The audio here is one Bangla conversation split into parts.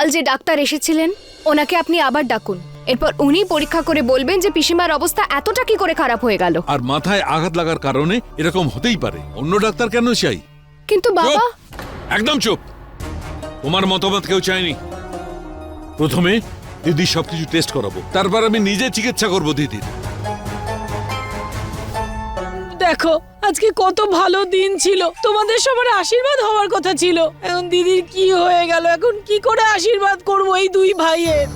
কাল যে ডাক্তার এসেছিলেন ওনাকে আপনি আবার ডাকুন। এরপর উনি পরীক্ষা করে বলবেন যে পিসিমার অবস্থা এতটা কি করে খারাপ হয়ে গেল। আর মাথায় আঘাত লাগার কারণে এরকম হতেই পারে। অন্য ডাক্তার কেন চাই কিন্তু বাবা একদম চুপ! তোমার মতামত কেউ চায়নি? প্রথমে দিদি সবকিছু টেস্ট করাবো। তারপর আমি নিজে চিকিৎসা করব দিদির। দেখো, আজকে কত ভালো দিন ছিল। তোমাদের সবার আশীর্বাদ হওয়ার কথা ছিল। এখন দিদির কি হয়ে গেল? এখন কি করে আশীর্বাদ করব এই দুই ভাইয়ের?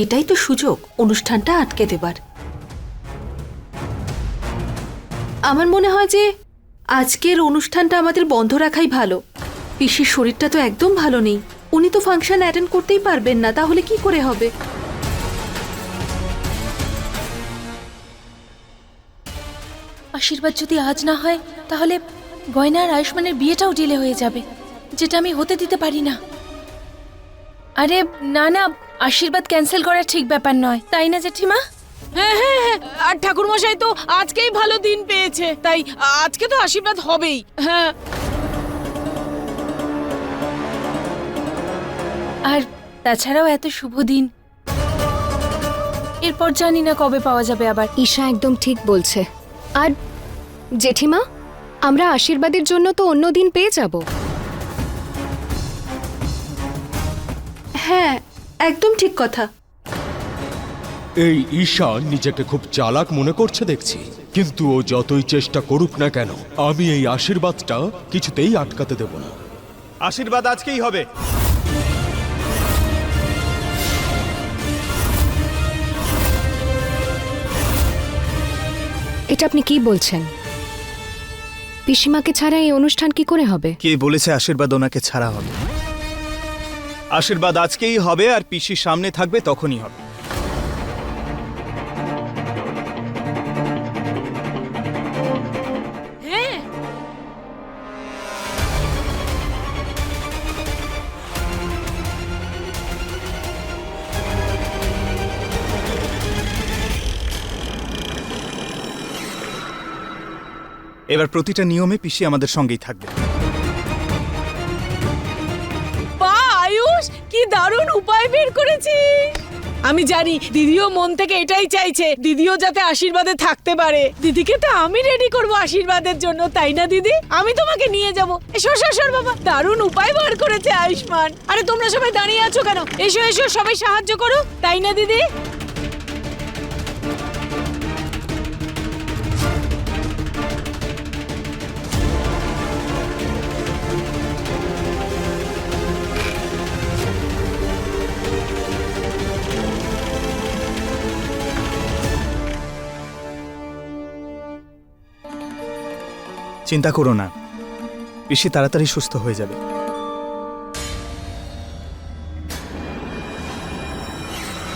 এটাই তো সুযোগ, অনুষ্ঠানটা আটকে দেবার। আমার মনে হয় যে, আজকের অনুষ্ঠানটা আমাদের বন্ধ রাখাই ভালো। পিসির শরীরটা তো একদম ভালো নেই। উনি তো ফাংশন অ্যাটেন্ড করতেই পারবেন না, তাহলে কি করে হবে? আশীর্বাদ যদি আজ না হয় তাহলে গয়না আর আয়ুষ্মানের বিয়েটাও ডিলে হয়ে যাবে যেটা আমি হতে দিতে পারি না। আরে না না আশীর্বাদ ক্যান্সেল করা ঠিক ব্যাপার নয় তাই না জেঠিমা? হ্যাঁ হ্যাঁ হ্যাঁ আর ঠাকুর মশাই তো আজকেই ভালো দিন পেয়েছে তাই আজকে তো আশীর্বাদ হবেই। হ্যাঁ। আর তাছাড়াও এত শুভ দিন। এরপর জানি না কবে পাওয়া যাবে আবার। ঈশা একদম ঠিক বলছে। আর জেঠিমা আমরা আশীর্বাদের জন্য তো অন্য দিন পেয়ে যাব। হ্যাঁ একদম ঠিক কথা। এই ঈশা নিজেকে খুব চালাক মনে করছে দেখছি। কিন্তু ও যতই চেষ্টা করুক না কেন আমি এই আশীর্বাদটা কিছুতেই আটকাতে দেব না। আশীর্বাদ আজকেই হবে। এটা আপনি কি বলছেন? পিসিমাকে ছাড়া এই অনুষ্ঠান কি করে হবে? কে বলেছে আশীর্বাদ ওনাকে ছাড়া হবে? আশীর্বাদ আজকেই হবে আর পিসির সামনে থাকবে তখনই হবে। এবার প্রতিটা নিয়মে পিসি আমাদের সঙ্গেই থাকবে। কি দারুণ উপায় বের করেছিস। আমি জানি, দিদিও মন থেকে এটাই চাইছে, দিদিও যাতে আশীর্বাদে থাকতে পারে। দিদিকে তো আমি রেডি করব আশীর্বাদের জন্য, তাই না, দিদি? আমি তোমাকে নিয়ে যাব। এসো এসো, বাবা। দারুণ উপায় বার করেছে আয়ুষ্মান। আরে, তোমরা সবাই দাঁড়িয়ে আছো কেন? এসো এসো, সবাই সাহায্য করো। তাই না, দিদি? চিন্তা করো না। পিসি তাড়াতাড়ি সুস্থ হয়ে যাবে।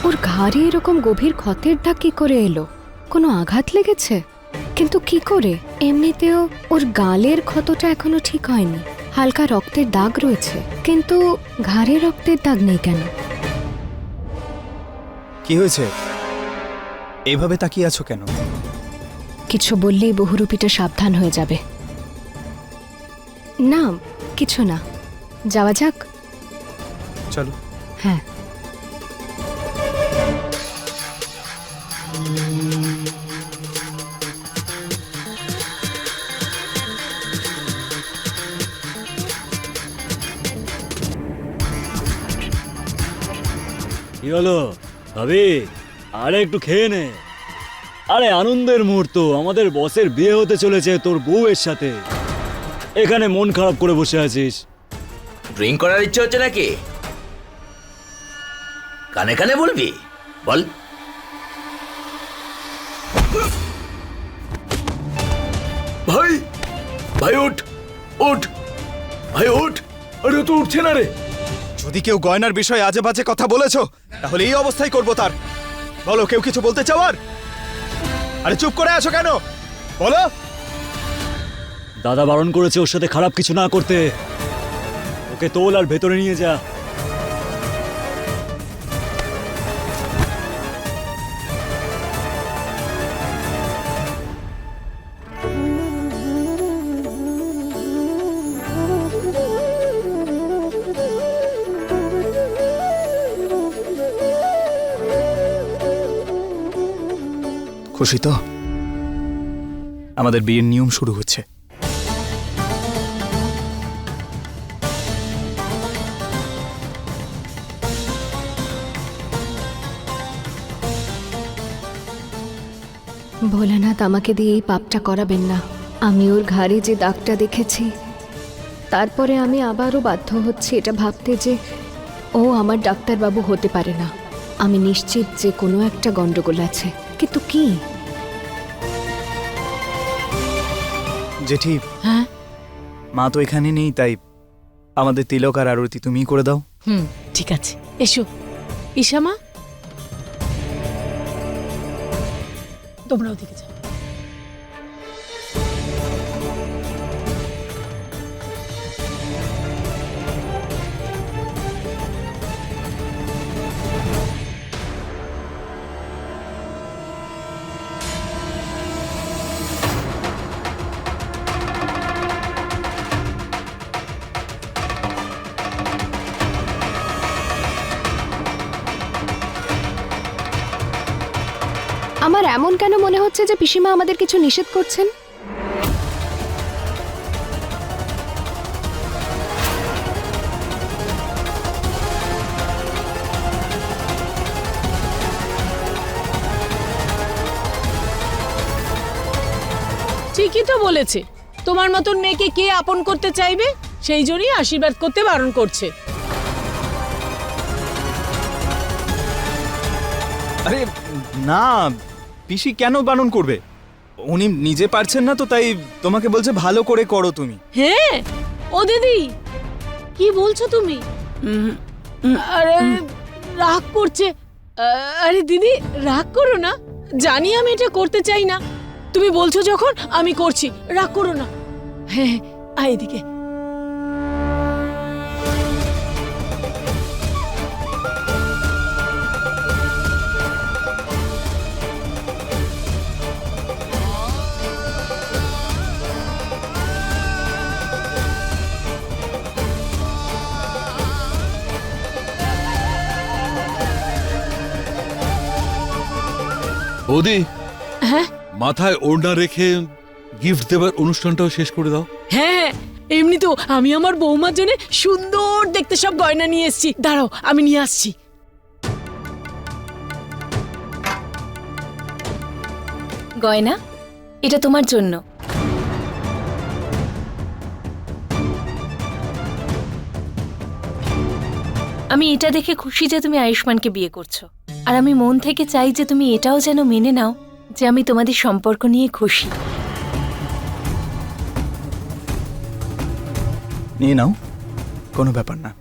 ওর ঘাড়ে এরকম গভীর ক্ষতের দাগ কি করে এলো? কোনো আঘাত লেগেছে? কিন্তু কি করে? এমনিতেও ওর গালের ক্ষতটা এখনও ঠিক হয়নি। হালকা রক্তের দাগ রয়েছে। কিন্তু ঘাড়ে রক্তের দাগ নেই কেন? কি হয়েছে? এইভাবে তাকিয়ে আছো কেন? কিছু বললেই বহুরূপীটা সাবধান হয়ে যাবে। না কিছু না। যাওয়া যাক। চলো। হ্যাঁ। কি হলো? ভাবি আরে একটু খেয়ে নে। আরে আনন্দের মুহূর্ত আমাদের বসের বিয়ে হতে চলেছে তোর বউয়ের সাথে। এখানে মন খারাপ করে বসে আছিস। ড্রিঙ্ক করার ইচ্ছে হচ্ছে নাকি? কানে কানে বলবি? বল। ভাই ভাই উঠ উঠ ভাই উঠ আরে ও তো উঠছে না রে। যদি কেউ গয়নার বিষয়ে আজে বাজে কথা বলেছ তাহলে এই অবস্থাই করব তার। বলো কেউ কিছু বলতে চাও আর? আরে চুপ করে আছো কেন? বলো। দাদা বারণ করেছে ওর সাথে খারাপ কিছু না করতে। ওকে তোল আর ভেতরে নিয়ে যা। খুশি তো? আমাদের বিয়ের নিয়ম শুরু হচ্ছে। ভোলানাথ আমাকে দিয়ে এই পাপটা করাবেন না। আমি ওর ঘাড়ে যে দাগটা দেখেছি তারপরে আমি আবারও বাধ্য হচ্ছি এটা ভাবতে যে ও আমার ডাক্তারবাবু হতে পারে না। আমি নিশ্চিত যে কোনো একটা গন্ডগোল আছে। কিন্তু কি? জেঠি। হ্যাঁ? মা তো এখানে নেই তাই আমাদের তিলক আর আরতি তুমিই করে দাও। হুম ঠিক আছে। এসো। ঈশামা তোমরা ওদিকে যাও। এমন কেন মনে হচ্ছে যে পিসিমা আমাদের কিছু নিষেধ করছেন? ঠিকই তো বলেছে। তোমার মতন মেয়েকে কে আপন করতে চাইবে? সেই জন্যই আশীর্বাদ করতে বারণ করছে। আরে না পিসি কেন বারণ করবে? উনি নিজে পারছেন না তো তাই তোমাকে বলছে ভালো করে করো তুমি। হ্যাঁ? ও দিদি কি বলছো তুমি? আরে রাগ করছে। আরে দিদি রাগ করো না। জানি আমি এটা করতে চাই না। তুমি বলছো যখন আমি করছি। রাগ করো না। হ্যাঁ আয় এদিকে। বৌদি হ্যাঁ? মাথায় ওড়না রেখে গিফট দেবার অনুষ্ঠানটাও শেষ করে দাও। হ্যাঁ এমনি তো আমি আমার বৌমার জন্য সুন্দর দেখতে সব গয়না নিয়ে এসেছি। দাঁড়াও আমি নিয়ে আসছি। গয়না এটা তোমার জন্য। আমি এটা দেখে খুশি যে তুমি আয়ুষ্মানকে বিয়ে করছ। আর আমি মন থেকে চাই যে তুমি এটাও যেন মেনে নাও যে আমি তোমাদের সম্পর্ক নিয়ে খুশি। নিয়ে নাও। কোনো ব্যাপার না।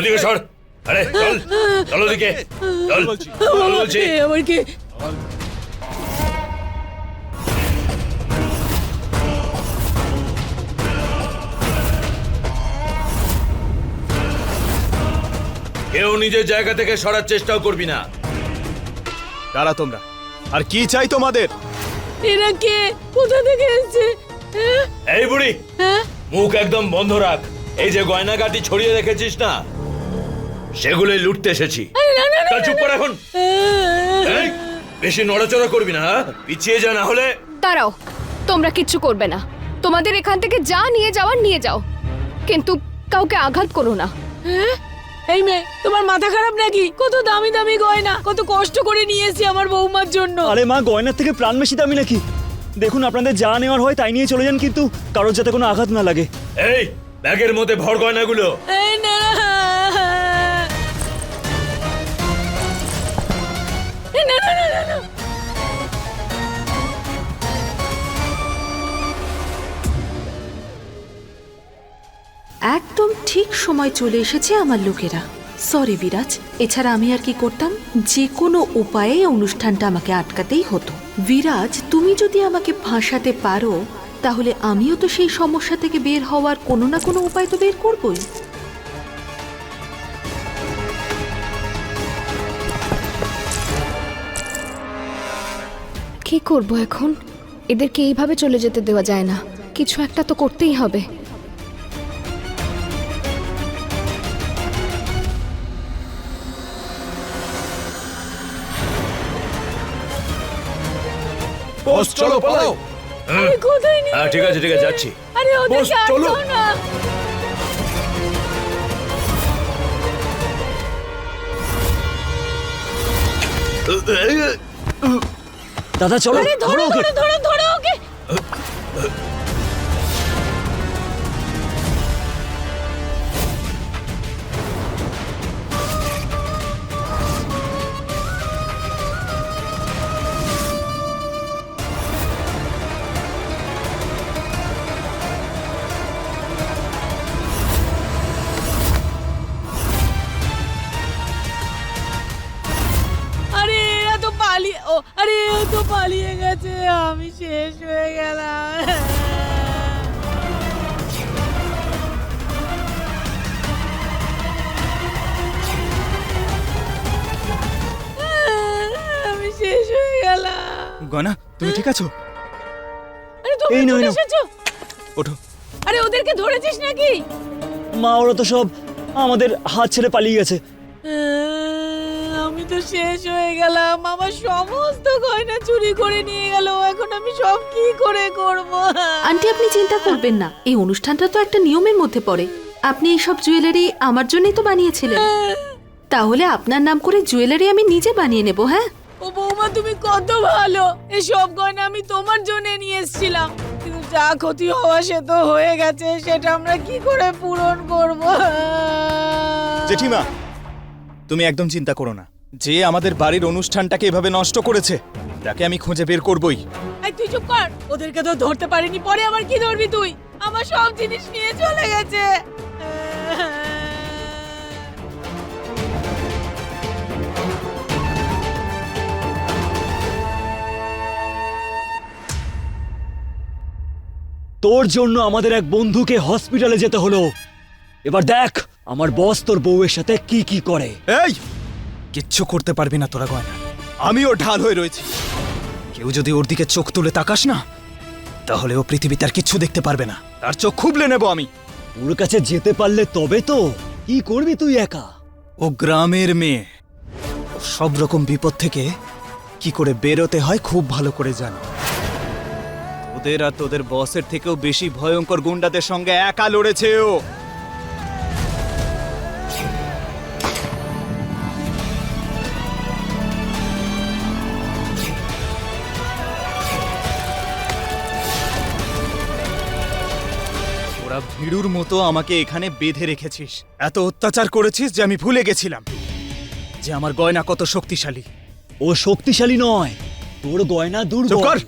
ওদিকে সর। আরে চল চল ওদিকে। চল চল বলছি। এ আবার কি কেউ নিজের জায়গা থেকে সরার চেষ্টাও করবি না। কারা তোমরা। আর কি চাই তোমাদের? এরা কে? কোথা থেকে এসেছে? হ্যাঁ? এই বুড়ি হ্যাঁ? মুখ একদম বন্ধ রাখ। এই যে গয়নাগাটি ছড়িয়ে রেখেছিস না? সেগুলোই লুটতে এসেছি। চল চুপ কর এখন। এই, বেশি নড়াচড়া করবি না হ্যাঁ? পিছিয়ে যা না হলে দাঁড়াও তোমরা কিচ্ছু করবে না। তোমাদের এখান থেকে যা নিয়ে যাওয়ার নিয়ে যাও। কিন্তু কাউকে আঘাত করো না। হ্যাঁ? এই মেয়ে তোমার মাথা খারাপ নাকি? কত দামি দামি গয়না কত কষ্ট করে নিয়ে এসেছি আমার বৌমার জন্য। আরে মা গয়নার থেকে প্রাণ বেশি দামি নাকি? দেখুন আপনাদের যা নেওয়ার হয় তাই নিয়ে চলে যান কিন্তু কারোর যাতে কোনো আঘাত না লাগে। এই ব্যাগের মধ্যে ভর গয়নাগুলো। এই না এই না, no, no, no, no, no. একদম ঠিক সময় চলে এসেছে আমার লোকেরা। সরি বিরাজ এছাড়া আমি আর কি করতাম? যে কোনো উপায়ে অনুষ্ঠানটা আমাকে আটকাতেই হতো। বিরাজ তুমি যদি আমাকে ফাঁসাতে পারো তাহলে আমিও তো সেই সমস্যা থেকে বের হওয়ার কোনো না কোনো উপায় তো বের করবই। কি করব এখন? এদেরকে এইভাবে চলে যেতে দেওয়া যায় না। কিছু একটা তো করতেই হবে। বস চলো পালাও। আরে কোথায় নিয়ে হ্যাঁ ঠিক আছে ঠিক আছে যাচ্ছি। আরে ওদেরকে চলো। না। দাদা চলো আরে ধরো ওকে। ধরো ধরো ধরো ওকে পালিয়ে গেছে আমি শেষ হয়ে গেলাম। আমি শেষ হয়ে গেলাম। গয়না তুমি ঠিক আছো? আরে তুমি এই নাও, এই নাও। এসেছ? ওঠো। আরে ওদেরকে ধরেছিস নাকি? মা ওরা তো সব আমাদের হাত ছেড়ে পালিয়ে গেছে। আহ, তো শেষ হয়ে গেলাম। আমার সমস্ত গয়না চুরি করে নিয়ে গেল। এখন আমি সব কি করে করব? আন্টি আপনি চিন্তা করবেন না। এই অনুষ্ঠানটা তো একটা নিয়মের মধ্যে পড়ে। আপনি এইসব জুয়েলারি আমার জন্যই তো বানিয়েছিলেন। তাহলে আপনার নাম করে জুয়েলারি আমি নিজে বানিয়ে নেব হ্যাঁ? ও বৌমা তুমি কত ভালো! এই সব গয়না আমি তোমার জন্য নিয়ে এসেছিলাম। কিন্তু যা ক্ষতি হওয়া সে তো হয়ে গেছে। সেটা আমরা কি করে পূরণ করব? জেঠিমা তুমি একদম চিন্তা করো না। যে আমাদের বাড়ির অনুষ্ঠানটাকে এভাবে নষ্ট করেছে তাকে আমি খুঁজে বের করবই। এই তুই চুপ কর। ওদেরকে তো ধরতে পারিনি পরে আবার কি ধরবি তুই? আমার সব জিনিস নিয়ে চলে গেছে। তোর জন্য আমাদের এক বন্ধুকে হসপিটালে যেতে হলো। এবার দেখ আমার বস তোর বউয়ের সাথে কি কি করে। এই কিচ্ছু করতে পারবি না তোরা গয়না। আমি আমিও ঢাল হয়ে রয়েছি। কেউ যদি ওর দিকে চোখ তুলে তাকাস না তাহলে ও পৃথিবীতে আর কিচ্ছু দেখতে পারবে না। তার চোখ খুবলে নেব আমি। ওর কাছে যেতে পারলে তবে তো। কি করবি তুই একা? ও গ্রামের মেয়ে। সব রকম বিপদ থেকে কি করে বেরোতে হয় খুব ভালো করে জানো। তোদের আর তোদের বসের থেকেও বেশি ভয়ঙ্কর গুন্ডাদের সঙ্গে একা লড়েছে ও। ওরা ভিড়ুর মতো আমাকে এখানে বেঁধে রেখেছিস। এত অত্যাচার করেছিস যে আমি ভুলে গেছিলাম যে আমার গয়না কত শক্তিশালী। ও শক্তিশালী নয় তোর গয়না দুর্বল।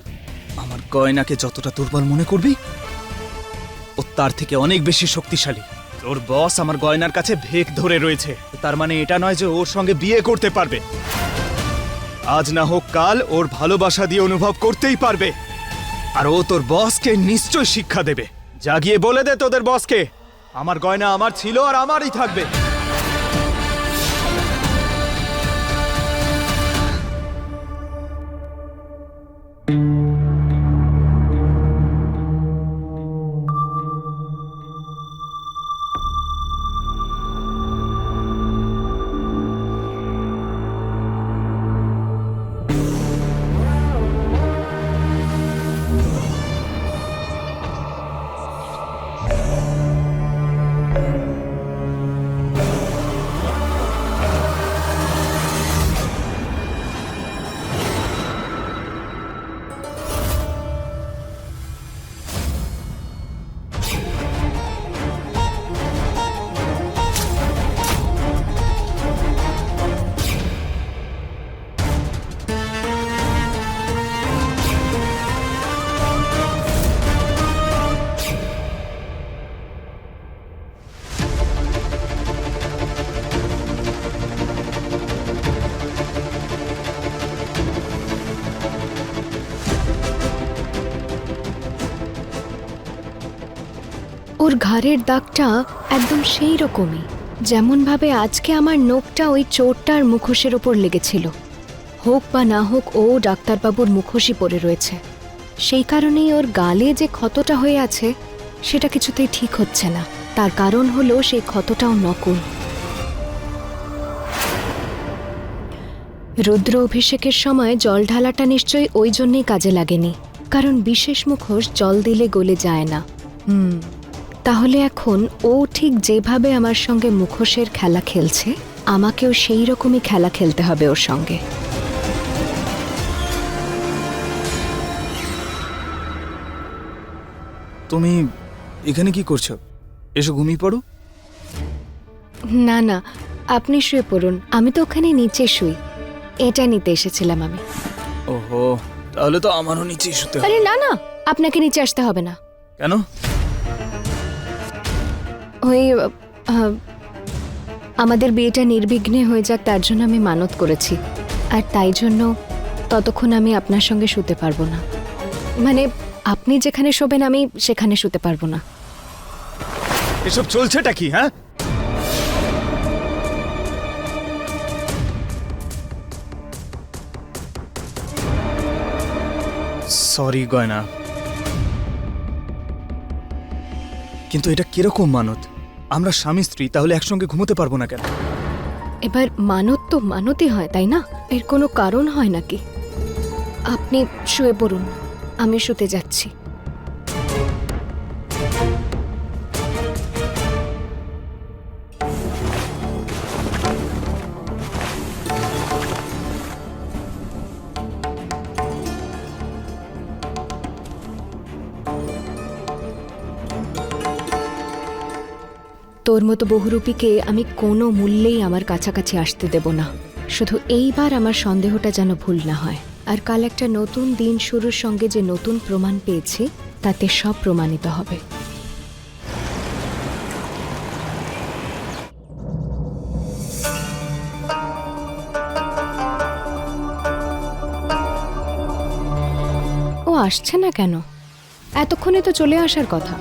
আমার গয়নাকে যতটা দুর্বল মনে করবি ও তার থেকে অনেক বেশি শক্তিশালী। তোর বস আমার গয়নার কাছে ভেক ধরে রয়েছে। তার মানে এটা নয় যে ওর সঙ্গে বিয়ে করতে পারবে। আজ না হোক কাল ওর ভালোবাসা দিয়ে অনুভব করতেই পারবে। আর ও তোর বসকে নিশ্চয় শিক্ষা দেবে। জাগিয়ে বলে দে তোদের বসকে। আমার গয়না আমার ছিল আর আমারই থাকবে। ঘাড়ের দাগটা একদম সেই রকমই, যেমনভাবে আজকে আমার নোখটা ওই চোরটার মুখোশের ওপর লেগেছিল। হোক বা না হোক, ও ডাক্তারবাবুর মুখোশই পড়ে রয়েছে। সেই কারণেই ওর গালে যে ক্ষতটা হয়ে আছে, সেটা কিছুতেই ঠিক হচ্ছে না। তার কারণ হলো সেই ক্ষতটাও নকল। রুদ্র অভিষেকের সময় জল ঢালাটা নিশ্চয়ই ওই জন্যেই কাজে লাগেনি, কারণ বিশেষ মুখোশ জল দিলে গলে যায় না। হুম। তাহলে এখন ও ঠিক যেভাবে আমার সঙ্গে মুখোশের খেলা খেলছে আমাকেও সেই রকমই খেলা খেলতে হবে ওর সঙ্গে। তুমি এখানে কি করছ? এসো ঘুমিয়ে পড়ো। না না আপনি শুয়ে পড়ুন আমি তো ওখানে নিচে শুই। এটা নিতে এসেছিলাম আমি। ওহো তাহলে তো আমারও নিচে শুতে আরে না না আপনাকে নিচে আসতে হবে না। কেন? ওই আমাদের বিয়েটা নির্বিঘ্নে হয়ে যাক, তার জন্য আমি মানত করেছি। আর তাই জন্য ততক্ষণ আমি আপনার সঙ্গে শুতে পারব না। মানে আপনি যেখানে শোবেন, আমি সেখানে শুতে পারব না। এসব চলছেটা কি হ্যাঁ? সরি, গয়না। কিন্তু এটা কীরকম মানত? আমরা স্বামী, স্ত্রী, তাহলে একসঙ্গে ঘুমোতে পারব না কেন? এবার মানত তো মানতই হয়, তাই না? এর কোনো কারণ হয় নাকি? আপনি শুয়ে পড়ুন, আমি শুতে যাচ্ছি। তোর মতো বহুরূপীকে আমি কোনো মূল্যেই আমার কাছাকাছি আসতে দেব না। শুধু এইবার আমার সন্দেহটা যেন ভুল না হয়। আর কাল একটা নতুন দিন শুরুর সঙ্গে যে নতুন প্রমাণ পেয়েছি, তাতে সব প্রমাণিত হবে। ও আসছে না কেন? এতক্ষণে তো চলে আসার কথা।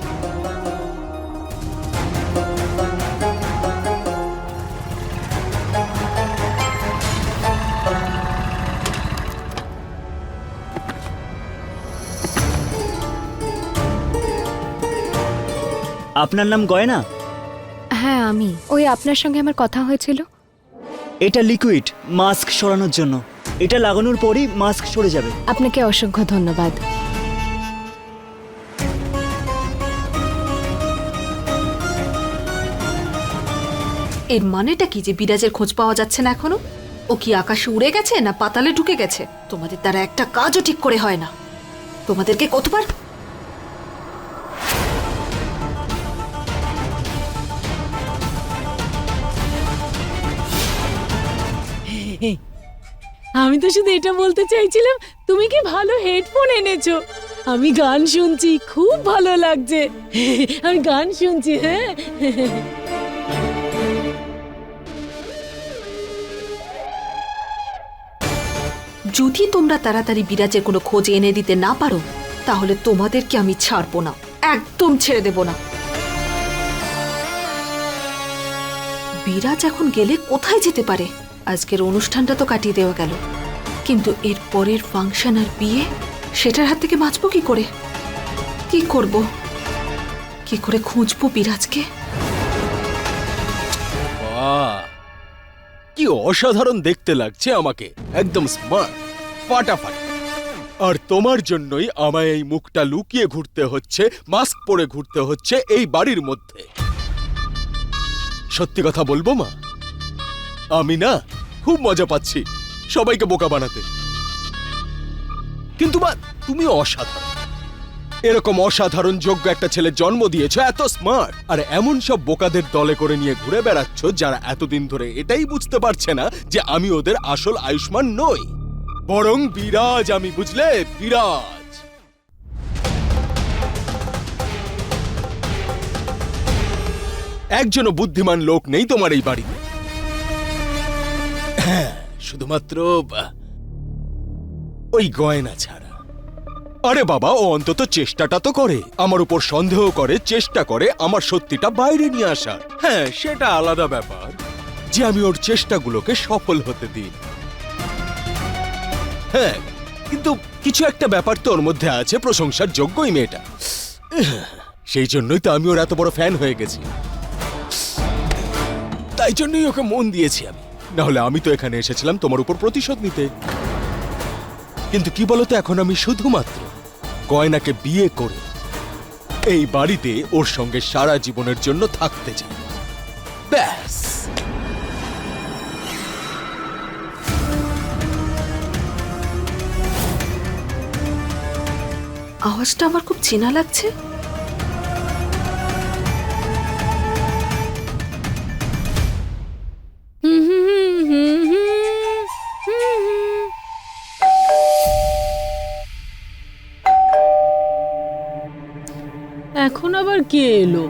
আপনার নাম গয়না? হ্যাঁ আমি। ওই আপনার সঙ্গে আমার কথা হয়েছিল? এটা লিকুইড মাস্ক সরানোর জন্য। এটা লাগানোর পরই মাস্ক সরে যাবে। আপনাকে অসংখ্য ধন্যবাদ। এর মানেটা কি যে বিরাজের খোঁজ পাওয়া যাচ্ছে না এখনও? ও কি আকাশে উড়ে গেছে না পাতালে ঢুকে গেছে? তোমাদের দ্বারা একটা কাজও ঠিক করে হয় না। তোমাদেরকে কতবার আমি তো শুধু এটা বলতে চাইছিলাম, তুমি কি ভালো হেডফোন এনেছো? আমি গান শুনছি, খুব ভালো লাগছে। আমি গান শুনছি হ্যাঁ? যদি তোমরা তাড়াতাড়ি বিরাজের কোনো খোঁজ এনে দিতে না পারো, তাহলে তোমাদেরকে আমি ছাড়বো না, একদম ছেড়ে দেব না। বিরাজ এখন গেলে কোথায় যেতে পারে? আজকের অনুষ্ঠানটা তো কাটিয়ে দেওয়া গেল। কিন্তু এর পরের ফাংশন আর বিয়ে? সেটার হাত থেকে বাঁচবো কি করে? কি করব? কি করে খুঁজবো বিরাজকে? কি অসাধারণ দেখতে লাগছে আমাকে। একদম স্মার্ট ফাটাফাটি। আর তোমার জন্যই আমায় এই মুখটা লুকিয়ে ঘুরতে হচ্ছে মাস্ক পরে ঘুরতে হচ্ছে এই বাড়ির মধ্যে। সত্যি কথা বলব মা? আমি না, খুব মজা পাচ্ছি সবাইকে বোকা বানাতে। কিন্তু মা, তুমি অসাধারণ। এরকম অসাধারণ যোগ্য একটা ছেলে জন্ম দিয়েছ, এত স্মার্ট আর এমন সব বোকাদের দলে করে নিয়ে ঘুরে বেড়াচ্ছ যারা এতদিন ধরে এটাই বুঝতে পারছে না যে আমি ওদের আসল আয়ুষ্মান নই। বরং বিরাজ আমি, বুঝলে? বিরাজ। একজনও বুদ্ধিমান লোক নেই তোমার এই বাড়িতে। হ্যাঁ শুধুমাত্র ওই গয়না ছাড়া। আরে বাবা, ও অন্তত চেষ্টাটা তো করে। আমার উপর সন্দেহ করে, চেষ্টা করে আমার সত্যিটা বাইরে নিয়ে আসার। হ্যাঁ সেটা আলাদা ব্যাপার যে আমি ওর চেষ্টাগুলোকে সফল হতে দিই। হ্যাঁ কিন্তু কিছু একটা ব্যাপার তো ওর মধ্যে আছে, প্রশংসার যোগ্যই মেয়েটা। সেই জন্যই তো আমি ওর এত বড় ফ্যান হয়ে গেছি। তাই জন্যই ওকে মন দিয়েছি আমি। না হলে আমি তো এখানে এসেছিলাম তোমার উপর প্রতিশোধ নিতে। কিন্তু কি বলতো, এখন আমি শুধুমাত্র গয়নাকে বিয়ে করে এই বাড়িতে ওর সঙ্গে সারা জীবনের জন্য থাকতে চাই। ব্যাস। আওয়াজটা আমার খুব চেনা লাগছে। আবার কে এলো?